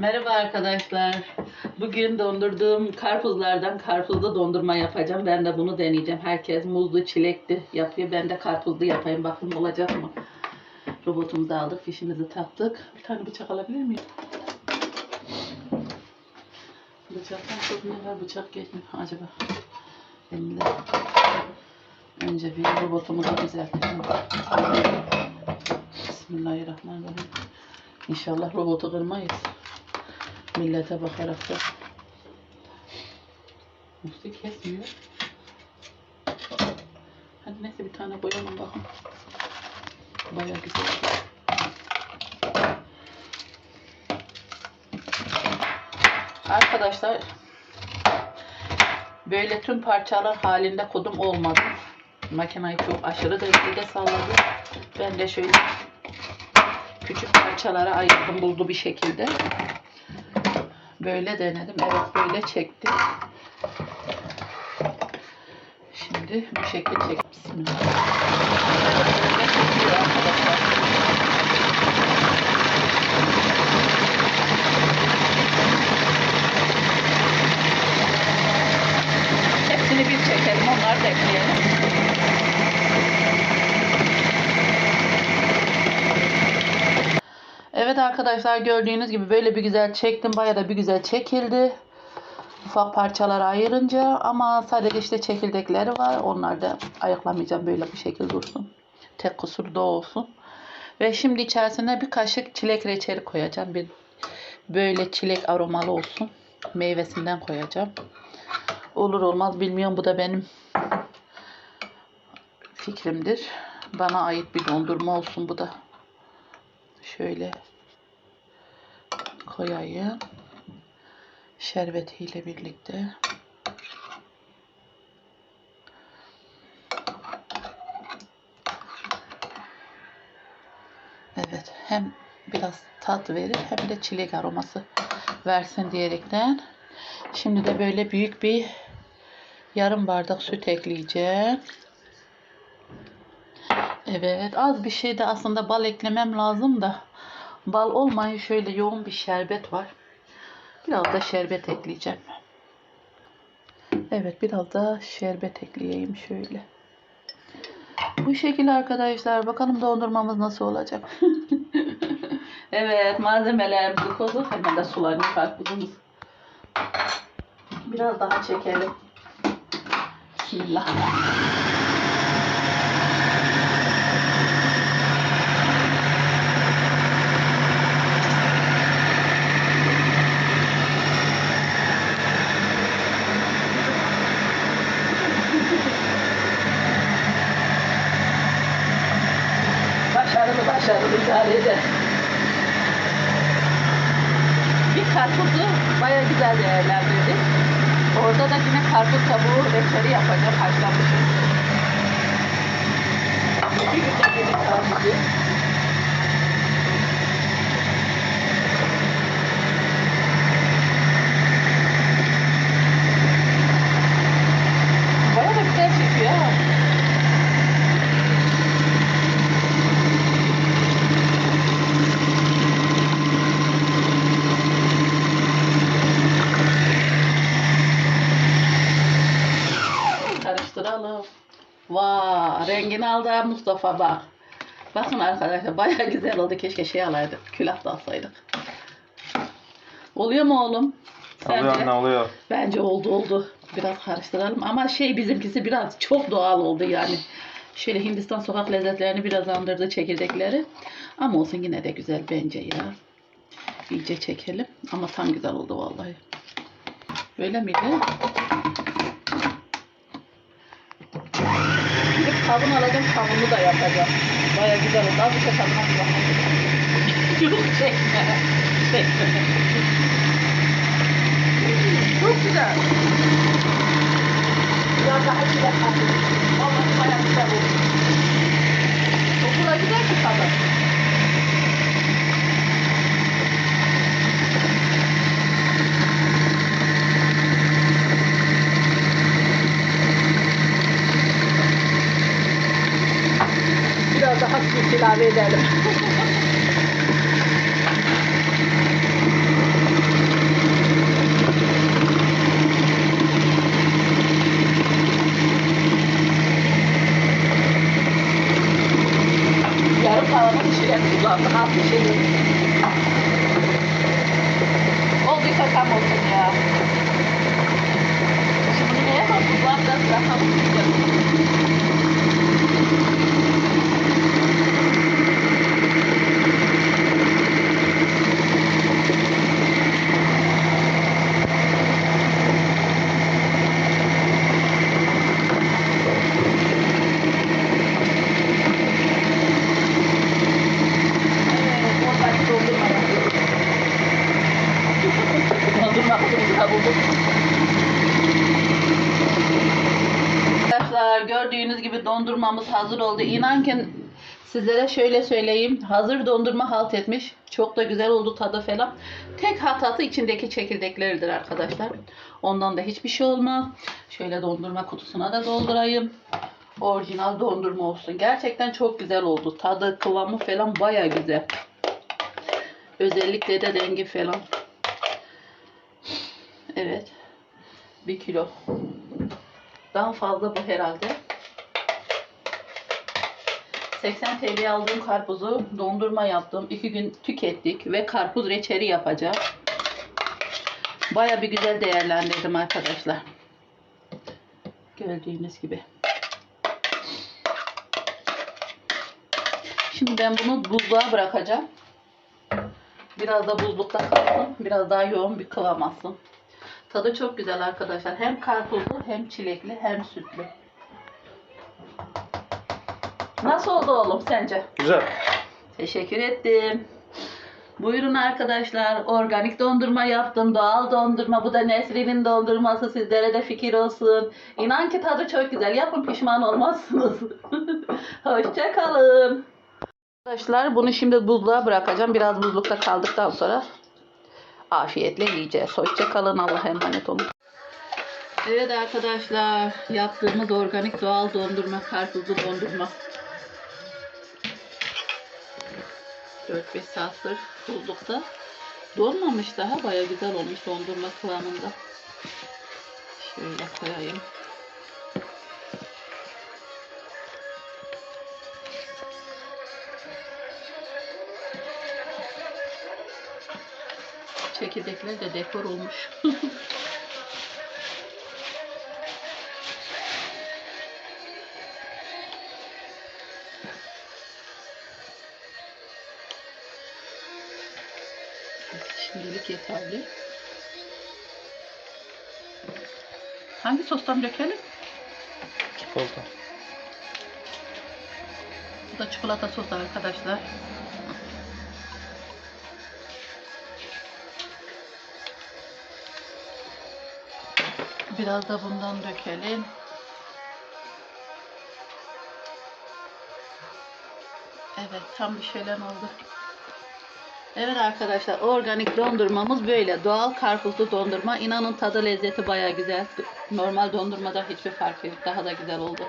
Merhaba arkadaşlar. Bugün dondurduğum karpuzlardan karpuzlu dondurma yapacağım. Ben de bunu deneyeceğim. Herkes muzlu, çilekli yapıyor. Ben de karpuzlu yapayım. Bakın olacak mı? Robotumuzu aldık, fişimizi taktık. Bir tane bıçak alabilir miyim? Bıçaktan çok ne var? Bıçak geçmiyor acaba. Elimde. Önce bir robotumuzu düzeltelim. Bismillahirrahmanirrahim. İnşallah robotu kırmayız. Millete bakarak da. Musti kesmiyor. Hadi neyse bir tane koyalım bakın. Baya güzel. Arkadaşlar böyle tüm parçalar halinde kodum olmadı. Makinayı çok aşırı derecede salladı. Ben de şöyle küçük parçalara ayırdım buldu bir şekilde. Böyle denedim. Evet böyle çekti. Şimdi bu şekil çek. Bismillah. Hepsini bir çekelim. Onları da ekleyelim. Evet arkadaşlar gördüğünüz gibi böyle bir güzel çektim. Bayağı da bir güzel çekildi. Ufak parçalara ayırınca ama sadece işte çekirdekleri var. Onları da ayıklamayacağım. Böyle bu şekilde dursun. Tek kusur da olsun. Ve şimdi içerisine bir kaşık çilek reçeli koyacağım. Bir böyle çilek aromalı olsun. Meyvesinden koyacağım. Olur olmaz bilmiyorum. Bu da benim fikrimdir. Bana ait bir dondurma olsun bu da. Şöyle koyayım. Şerbetiyle birlikte. Evet. Hem biraz tat verir hem de çilek aroması versin diyerekten. Şimdi de böyle büyük bir yarım bardak süt ekleyeceğim. Evet az bir şey de aslında bal eklemem lazım da bal olmayın şöyle yoğun bir şerbet var. Biraz da şerbet ekleyeceğim. Evet biraz da şerbet ekleyeyim şöyle. Bu şekilde arkadaşlar bakalım dondurmamız nasıl olacak. evet malzemelerimizi koyduk. Hemen de sularını karpuzumuz. Biraz daha çekelim. Bismillah. Karpuzu baya güzel değerlendirdik. Orada da yine karpuz kabuğu reçeli yapacağım haşlamışım. Bir güzel bir. Baya da güzel çekiyor ha. Karıştıralım. Vay rengini aldı ha Mustafa bak. Bakın arkadaşlar baya güzel oldu. Keşke şey alaydık. Külah da alsaydık. Oluyor mu oğlum? Oluyor Sence? anne oluyor. Bence oldu oldu. Biraz karıştıralım. Ama şey bizimkisi biraz çok doğal oldu yani. Şöyle Hindistan sokak lezzetlerini biraz andırdı çekirdekleri. Ama olsun yine de güzel bence ya. İyice çekelim. Ama tam güzel oldu vallahi. Öyle miydi? Kavun alacağım. Kavunu da yapacağım. Baya güzel oldu. Az bir şey. Yok çekme. Çekme. Çok güzel. Biraz daha çilek katayım. Vallahi bayağı güzel oldu. Okula gider ki tadı. Daha süt ilave edelim. Arkadaşlar gördüğünüz gibi dondurmamız hazır oldu. İnan sizlere şöyle söyleyeyim. Hazır dondurma halt etmiş. Çok da güzel oldu tadı falan. Tek hatası içindeki çekirdekleridir arkadaşlar. Ondan da hiçbir şey olmaz. Şöyle dondurma kutusuna da doldurayım. Orijinal dondurma olsun. Gerçekten çok güzel oldu. Tadı, kıvamı falan baya güzel. Özellikle de rengi falan. Evet. Bir kilo. Daha fazla bu herhalde. 80 TL aldığım karpuzu dondurma yaptım. iki gün tükettik ve karpuz reçeli yapacağım. Baya bir güzel değerlendirdim arkadaşlar. Gördüğünüz gibi. Şimdi ben bunu buzluğa bırakacağım. Biraz da buzlukta kalsın. Biraz daha yoğun bir kıvam alsın. Tadı çok güzel arkadaşlar. Hem karpuzlu hem çilekli hem sütlü. Nasıl oldu oğlum sence? Güzel. Teşekkür ettim. Buyurun arkadaşlar. Organik dondurma yaptım. Doğal dondurma. Bu da Nesrin'in dondurması. Sizlere de fikir olsun. İnan ki tadı çok güzel. Yapın pişman olmazsınız. Hoşçakalın. Arkadaşlar bunu şimdi buzluğa bırakacağım. Biraz buzlukta kaldıktan sonra afiyetle yiyeceğiz. Hoşçakalın. Allah'a emanet olun. Evet arkadaşlar. Yaptığımız organik doğal dondurma. Karpuzlu dondurma. 4-5 saattir buzlukta. Donmamış daha baya güzel olmuş dondurma kıvamında. Şöyle koyayım. Çekirdekler de dekor olmuş. Şimdilik yeterli. Hangi sostan dökelim? Çikolata. Bu da çikolata sosu arkadaşlar. Biraz da bundan dökelim. Evet tam bir şölen oldu. Evet arkadaşlar organik dondurmamız böyle. Doğal karpuzlu dondurma. İnanın tadı lezzeti baya güzel. Normal dondurmada hiçbir farkı yok. Daha da güzel oldu.